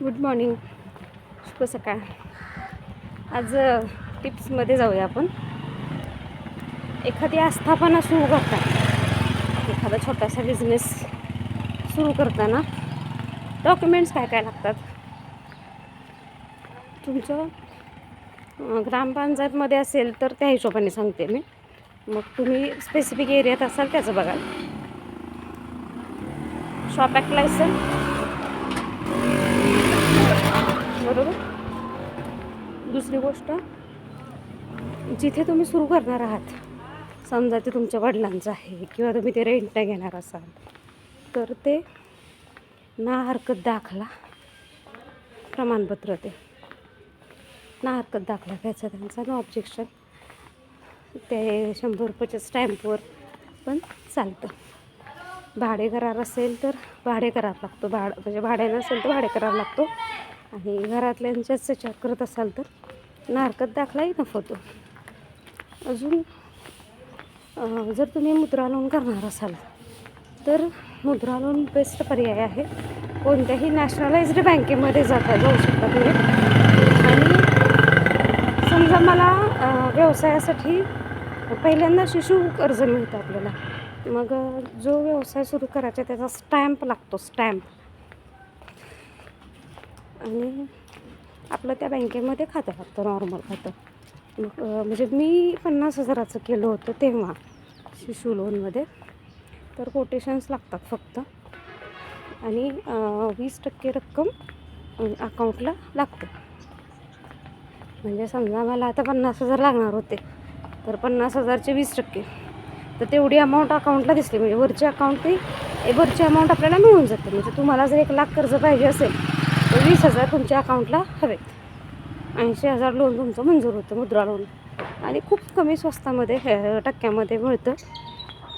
Good morning. शुभ सकाळ. आज टिप्समध्ये जाऊया आपण. एखादी आस्थापना सुरू करता एखादा छोटासा बिझनेस सुरू करताना डॉक्युमेंट्स काय काय लागतात? तुमचं ग्रामपंचायतमध्ये असेल तर त्या हिशोबाने सांगते मी. मग तुम्ही स्पेसिफिक एरियात असाल त्याचं बघाल शॉप ॲक्ट लायसन बरोबर? दुसरी गोष्ट जिथे तुम्ही सुरू करणार आहात समजा ते तुमच्या वडिलांचं आहे किंवा तुम्ही ते रेंटने घेणार असाल तर ते ना हरकत दाखला प्रमाणपत्र ते. ना हरकत दाखला घ्यायचा त्यांचा नो ऑब्जेक्शन ते शंभर रुपयाच्या स्टॅम्पवर पण चालतं. भाडे करार असेल तर भाडे करार लागतो. भाड म्हणजे भाडे नसेल तर भाडे करार लागतो. आणि घरातल्यांच्याच विचार करत असाल तर नारकत दाखलाही नफ होतो अजून जर तुम्ही मुद्रा लोन करणार असाल तर मुद्रा लोन बेस्ट पर्याय आहे. कोणत्याही नॅशनलाइज्ड बँकेमध्ये जाता जाऊ शकता तुम्ही. आणि समजा मला व्यवसायासाठी पहिल्यांदा शिशु कर्ज मिळतं आपल्याला. मग जो व्यवसाय सुरू करायचा त्याचा स्टॅम्प लागतो स्टॅम्प आणि आपलं त्या बँकेमध्ये खातं लागतं नॉर्मल खातं. मग म्हणजे मी पन्नास हजाराचं केलं होतं तेव्हा शिशु लोनमध्ये तर कोटेशन्स लागतात फक्त. आणि वीस टक्के रक्कम अकाऊंटला लागते. म्हणजे समजा मला आता पन्नास हजार लागणार होते तर पन्नास हजारचे वीस टक्के. तर तेवढी अमाऊंट अकाउंटला दिसली म्हणजे वरची अकाउंट ती वरची अमाऊंट आपल्याला मिळून जाते. म्हणजे तुम्हाला जर एक लाख कर्ज पाहिजे असेल वीस हजार तुमच्या अकाउंटला हवेत. ऐंशी हजार लोन तुमचं मंजूर होतं मुद्रा लोन आणि खूप कमी स्वस्तामध्ये हे, टक्क्यामध्ये मिळतं.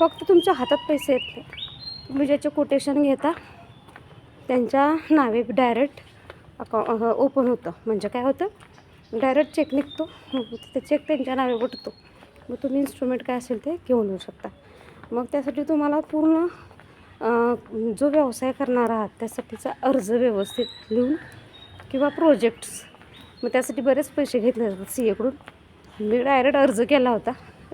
फक्त तुमच्या हातात पैसे येत नाही तुम्ही ज्याचे कोटेशन घेता त्यांच्या नावे डायरेक्ट अकाउ ओपन होतं. म्हणजे काय होतं? डायरेक्ट चेक निघतो. ते चेक त्यांच्या नावे उठतो. मग तुम्ही इन्स्ट्रुमेंट काय असेल ते घेऊन येऊ शकता. मग त्यासाठी तुम्हाला पूर्ण जो व्यवसाय करणार आहात त्यासाठीचा अर्ज व्यवस्थित लिहून किंवा प्रोजेक्ट्स मग त्यासाठी बरेच पैसे घेतले जातात सी एकडून मी डायरेक्ट अर्ज केला होता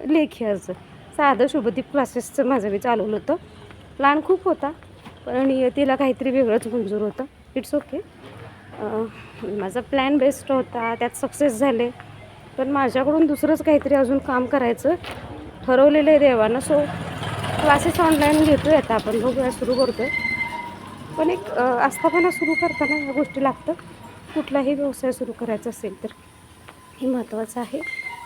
लेखी अर्ज. साधं शुभदीप क्लासेसचं माझं मी चालवलं होतं. प्लॅन खूप होता पण तिला काहीतरी वेगळंच मंजूर होतं. इट्स ओके माझा प्लॅन बेस्ट होता त्यात सक्सेस झाले. पण माझ्याकडून दुसरंच काहीतरी अजून काम करायचं ठरवलेलं आहे देवानं सो क्लासेस ऑनलाईन घेतो आहे आता आपण बघूया सुरू करतो आहे पण एक आस्थापना सुरू करताना ह्या गोष्टी लागतं कुठलाही व्यवसाय सुरू करायचा असेल तर हे महत्त्वाचं आहे.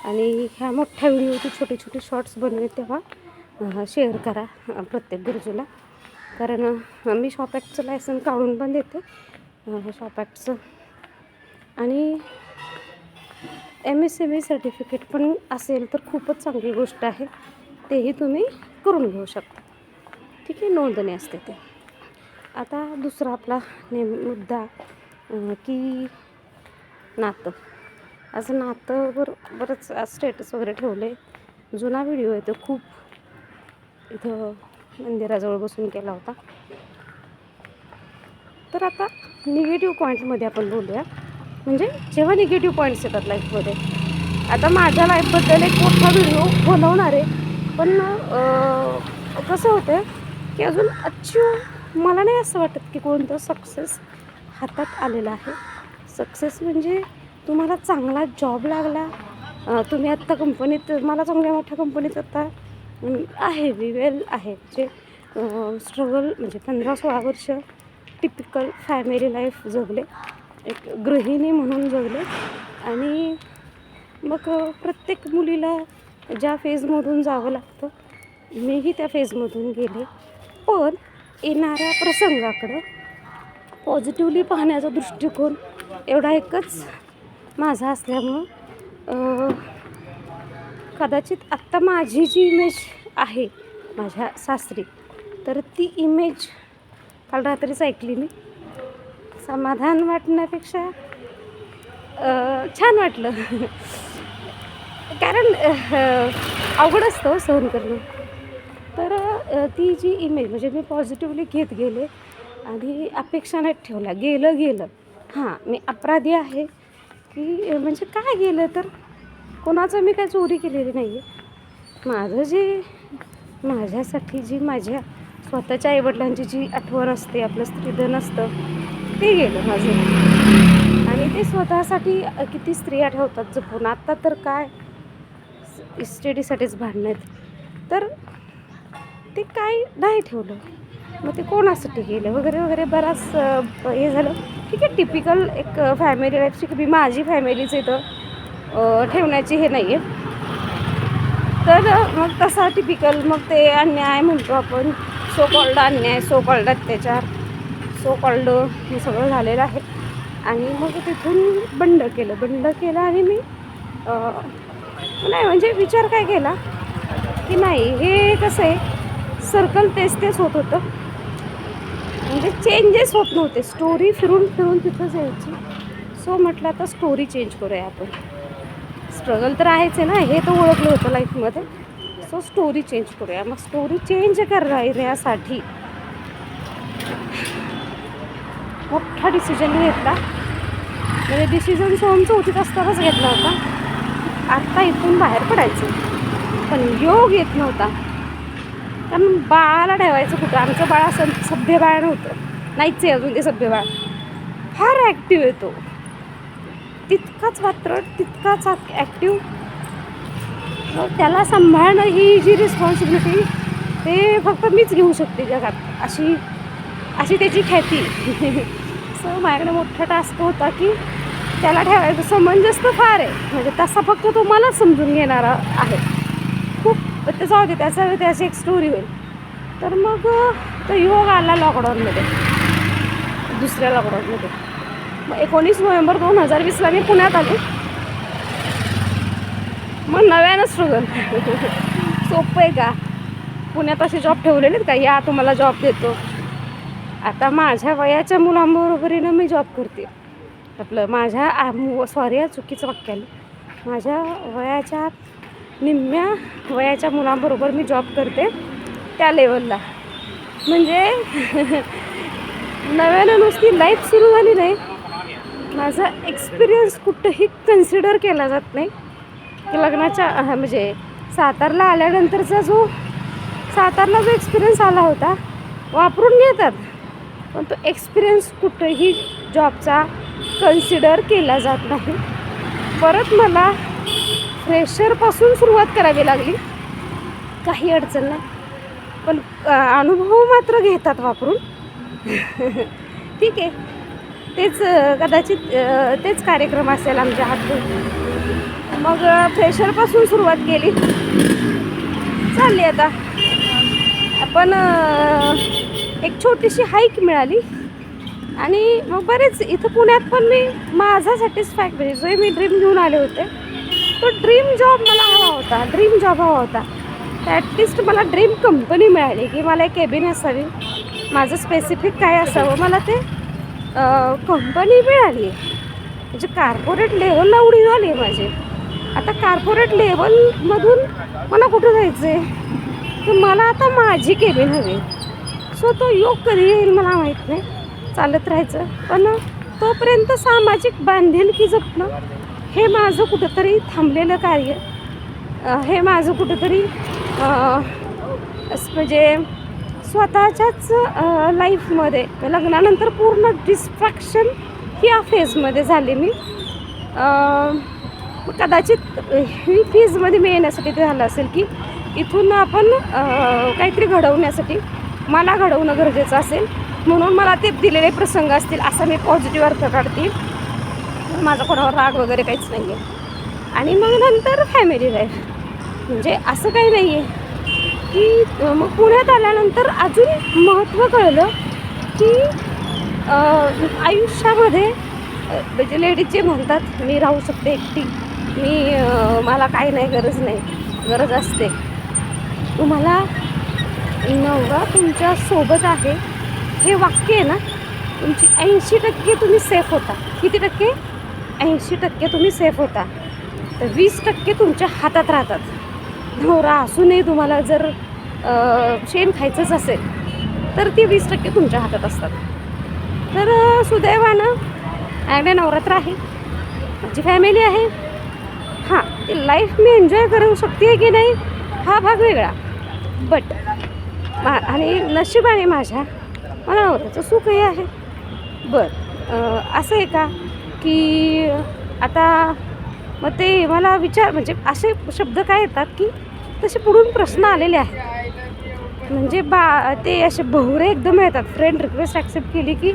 आणि ह्या मोठ्या व्हिडिओची छोटे छोटे शॉर्ट्स बनवे तेव्हा शेअर करा प्रत्येक गरजूला. कारण मी शॉप ॲक्टचं लायसन काढून पण देते. शॉप ॲक्टचं. आणि M S M E certificate पण असेल तर खूपच चांगली गोष्ट आहे. तेही तुम्ही करून घेऊ शकता. ठीक आहे नोंदणी असते ते. आता दुसरा आपला नेम मुद्दा की नातं. असं नातं बर बरंच स्टेटस वगैरे ठेवले. जुना व्हिडिओ आहे तो खूप इथं मंदिराजवळ बसून केला होता. तर आता निगेटिव्ह पॉईंटमध्ये आपण बोलूया. म्हणजे जेव्हा निगेटिव्ह पॉईंट्स येतात लाईफमध्ये आता माझ्या लाईफबद्दल एक मोठा व्हिडिओ बनवणार आहे. पण कसं होतं की अजून अचीव मला नाही असं वाटत की कोणतं सक्सेस हातात आलेलं आहे. सक्सेस म्हणजे तुम्हाला चांगला जॉब लागला तुम्ही आत्ता कंपनीत मला चांगल्या मोठ्या कंपनीत आत्ता आहे मी वेल आहे. जे स्ट्रगल म्हणजे पंधरा सोळा वर्ष टिपिकल फॅमिली लाईफ जगले. एक गृहिणी म्हणून जगले. आणि मग प्रत्येक मुलीला ज्या फेजमधून जावं लागतं मीही त्या फेजमधून गेले. पण येणाऱ्या प्रसंगाकडं पॉझिटिव्हली पाहण्याचा दृष्टिकोन एवढा एकच माझा असल्यामुळं कदाचित आत्ता माझी जी इमेज आहे माझ्या सासरी तर ती इमेज काल रात्रीच ऐकली मी. समाधान वाटण्यापेक्षा छान वाटलं. कारण अवघड असतं हो सहन करणं. तर ती जी इमेज म्हणजे मी पॉझिटिव्हली घेत गेले आणि अपेक्षा नाही ठेवल्या. गेलं गेलं. हां मी अपराधी आहे. की म्हणजे काय गेलं तर? कोणाचं मी काय चोरी केलेली नाही आहे माझं जे माझ्यासाठी जी माझ्या स्वतःच्या आईवडिलांची जी आठवण असते आपलं स्त्रीधन असतं ते गेलं माझं. आणि ते स्वतःसाठी किती स्त्रिया ठेवतात जपून. आत्ता तर काय? स्टडीसाठीच भांडणं आहेत. तर ते काय नाही ठेवलं. मग ते कोणासाठी गेलं? वगैरे वगैरे बराच हे झालं. ठीक आहे टिपिकल एक फॅमिली लाईफची की मी माझी फॅमिलीच इथं ठेवण्याची हे नाही आहे तर मग तसा टिपिकल मग ते अन्याय म्हणतो आपण. सो कॉल्ड अन्याय सो कॉल्ड अत्याचार सो कॉल्ड हे सगळं झालेलं आहे. आणि मग तिथून बंड केलं. बंड केलं आणि मी नाही म्हणजे विचार काय केला? की नाही हे कसं आहे? सर्कल तेच तेच होत होतं. म्हणजे चेंजेस होत नव्हते. स्टोरी फिरून फिरून तिथंच यायची सो म्हटलं आता स्टोरी चेंज करूया आपण. स्ट्रगल तर आहेच आहे ना? हे तर ओळखलं होतं लाईफमध्ये सो स्टोरी चेंज करूया. मग स्टोरी चेंज करण्यासाठी मोठा डिसिजन घेतला. म्हणजे डिसिजन सोमचं उचित असतानाच घेतला होता. आत्ता इथून बाहेर पडायचं. पण योग येत नव्हता. कारण बाळाला ठेवायचं कुठं? आमचं बाळ असं सभ्य बाळ नव्हतं. नाहीच आहे अजून ते सभ्य बाळ. फार ॲक्टिव्ह येतो तितकाच मात्र तितकाच ॲक्टिव्ह त्याला सांभाळणं ही जी रिस्पॉन्सिबिलिटी ते फक्त मीच घेऊ शकते जगात. अशी अशी त्याची ख्याती. सो माझ्याकडे मोठा टास्क होता की त्याला ठेवायचं समंजस तर फार आहे. म्हणजे तसा फक्त तो मला समजून घेणारा आहे. खूप त्याचा होते त्याचा त्याची एक स्टोरी होईल. तर मग तो योग आला लॉकडाऊनमध्ये दुसऱ्या लॉकडाऊनमध्ये मग एकोणीस नोव्हेंबर दोन हजार वीसला मी पुण्यात आले. मग नव्यानं स्ट्रगल सोपं आहे का? पुण्यात असे जॉब ठेवलेले आहेत का? या तुम्हाला जॉब देतो. आता माझ्या वयाच्या मुलांबरोबरीनं मी जॉब करते. आपलं माझ्या सॉरी या चुकीचं वाक्य आलं. माझ्या वयाच्या निम्म्या वयाच्या मुलांबरोबर मी जॉब करते त्या लेवलला म्हणजे नव्यानं नुसती लाईफ सुरू झाली नाही. माझा एक्सपिरियन्स कुठंही कन्सिडर केला जात नाही. की लग्नाच्या म्हणजे सातारला आल्यानंतरचा जो सातारला जो एक्सपिरियन्स आला होता वापरून घेतात. पण तो एक्सपिरियन्स कुठंही जॉबचा कन्सिडर केला जात नाही. परत मला फ्रेशरपासून सुरुवात करावी लागली. काही अडचण नाही. पण अनुभव मात्र घेतात वापरून. ठीक आहे. तेच कदाचित तेच कार्यक्रम असेल आमच्या हातून. मग फ्रेशरपासून सुरुवात केली. चालली आता. आपण एक छोटीशी हाईक मिळाली. आणि मग बरेच इथं पुण्यात पण मी माझा सॅटिस्फॅक्टरी म्हणजे जो मी ड्रीम घेऊन आले होते तो ड्रीम जॉब मला हवा होता ड्रीम जॉब हवा होता. ॲटलिस्ट मला ड्रीम कंपनी मिळाली की मला एक केबिन असावी. माझं स्पेसिफिक काय असावं मला ते कंपनी मिळाली. म्हणजे कार्पोरेट लेवलला उडी झाली आहे माझी. आता कार्पोरेट लेवलमधून मला कुठं जायचं आहे तर मला आता माझी केबिन हवी. सो तो योग कधी येईल मला माहीत नाही. चालत राहायचं. पण तोपर्यंत सामाजिक बांधिलकी जपणं हे माझं कुठंतरी थांबलेलं कार्य. हे माझं कुठंतरी असं म्हणजे स्वतःच्याच लाईफमध्ये लग्नानंतर पूर्ण डिस्ट्रॅक्शन ह्या फेजमध्ये झाले मी. कदाचित ही फीजमध्ये मी येण्यासाठी ते झालं असेल की इथून आपण काहीतरी घडवण्यासाठी मला घडवणं गरजेचं असेल. म्हणून मला ते दिलेले प्रसंग असतील असा मी पॉझिटिव्ह अर्थ काढते. माझा कोणावर राग वगैरे काहीच नाही आहे आणि मग नंतर फॅमिली लाईफ म्हणजे असं काही नाही आहे की मग पुण्यात आल्यानंतर अजून महत्त्व कळलं की आयुष्यामध्ये म्हणजे लेडीज जे म्हणतात मी राहू शकते एकटी. मी मला काही नाही गरज नाही. गरज असते. तुम्हाला नवरा तुमच्यासोबत आहे. हे वाक्य आहे ना तुमची ऐंशी टक्के तुम्ही सेफ होता. किती टक्के? ऐंशी टक्के तुम्ही सेफ होता. तर वीस टक्के तुमच्या हातात राहतात. नवरा असूनही तुम्हाला जर शेण खायचंच असेल तर ती वीस टक्के तुमच्या हातात असतात. तर सुदैवानं ॲगडे नवरात्र आहे. माझी फॅमिली आहे. हां ती लाईफ मी एन्जॉय करू शकते की नाही हा भाग वेगळा. बट आणि आणि नशिबाने माझ्या मला नवऱ्याचं सुखही आहे. बरं असं आहे का की आता मग ते मला विचार म्हणजे असे शब्द काय येतात की तसे पुढून प्रश्न आलेले आहेत. म्हणजे बा ते असे बहुरे एकदम येतात. फ्रेंड रिक्वेस्ट ॲक्सेप्ट केली की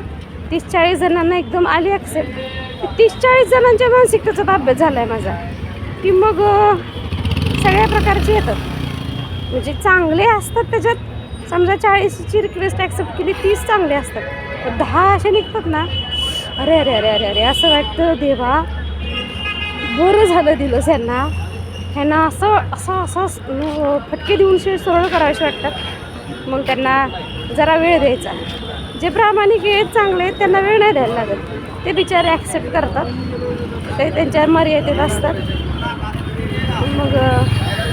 तीस चाळीस जणांना एकदम आली ॲक्सेप्ट तीस चाळीस जणांच्या मानसिकतेचा अभ्यास झाला आहे माझा. की मग सगळ्या प्रकारचे येतात. म्हणजे चांगले असतात त्याच्यात समजा चाळीसची रिक्वेस्ट ॲक्सेप्ट केली तीस चांगले असतात. पण दहा असे निघतात ना अरे अरे अरे अरे अरे असं वाटतं देवा बरं झालं दिलंच यांना ह्यांना असं असं असं फटके देऊन शे सरळ करावेसे वाटतात. मग त्यांना जरा वेळ द्यायचा. जे प्रामाणिक आहेत चांगले आहेत त्यांना वेळ नाही द्यायला लागत. ते बिचारे ॲक्सेप्ट करतात. ते त्यांच्या मर्यादेत असतात. मग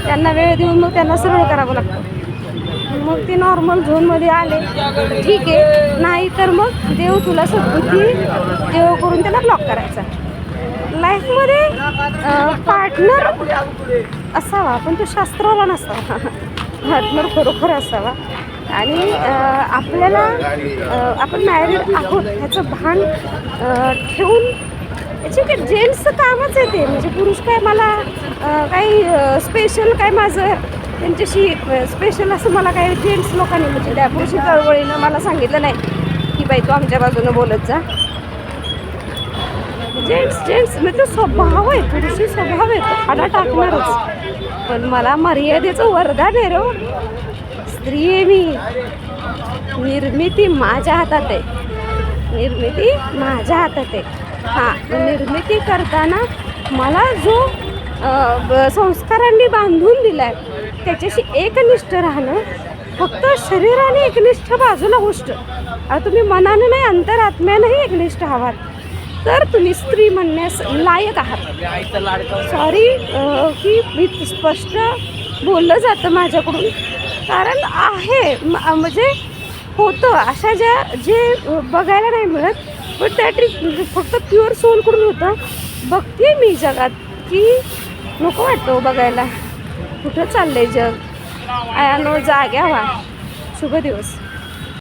त्यांना वेळ देऊन मग त्यांना सरळ करावं लागतं. मग ते नॉर्मल झोनमध्ये आले. ठीक आहे. नाही तर मग देव तुला सद्बुद्धी देव करून त्याला ब्लॉक करायचा. लाईफमध्ये पार्टनर असावा पण तो शास्त्राला नसावा. पार्टनर खरोखर असावा. आणि आपल्याला आपण मॅरिड आहोत ह्याचं भान ठेवून याची आहे जेंट्सचं कामच आहे ते. म्हणजे पुरुष काय मला काही स्पेशल काय माझं त्यांच्याशी स्पेशल असं मला काही जेंट्स लोकांनी म्हणजे त्या चळवळीनं मला सांगितलं नाही. की बाई तू आमच्या बाजूनं बोलत जा. जेंट्स जेंट्स म्हणजे स्वभाव आहे पुरुषी स्वभाव आहे तो टाकणारच. पण मला मर्यादेचं वरदान आहे रो हो. स्त्री आहे मी. निर्मिती माझ्या हातात आहे. निर्मिती माझ्या हातात आहे. हां निर्मिती करताना मला जो संस्कारांनी बांधून दिला आहे त्याच्याशी एकनिष्ठ राहणं फक्त शरीराने एकनिष्ठ बाजूला गोष्ट. तुम्ही मनाने नाही अंतरात्म्यानेही एकनिष्ठ आहात. तर तुम्ही स्त्री म्हणण्यास लायक आहात. सॉरी की मी स्पष्ट बोललं जातं माझ्याकडून. कारण आहे म्हणजे होतं. अशा ज्या जे बघायला नाही मिळत पण त्या ट्रिक फक्त प्युअर सोलकडून होतं. बघते मी जगात की नको वाटतं हो बघायला. कुठं चाललंय जग? आया नो जाग्या व्हा शुभ दिवस.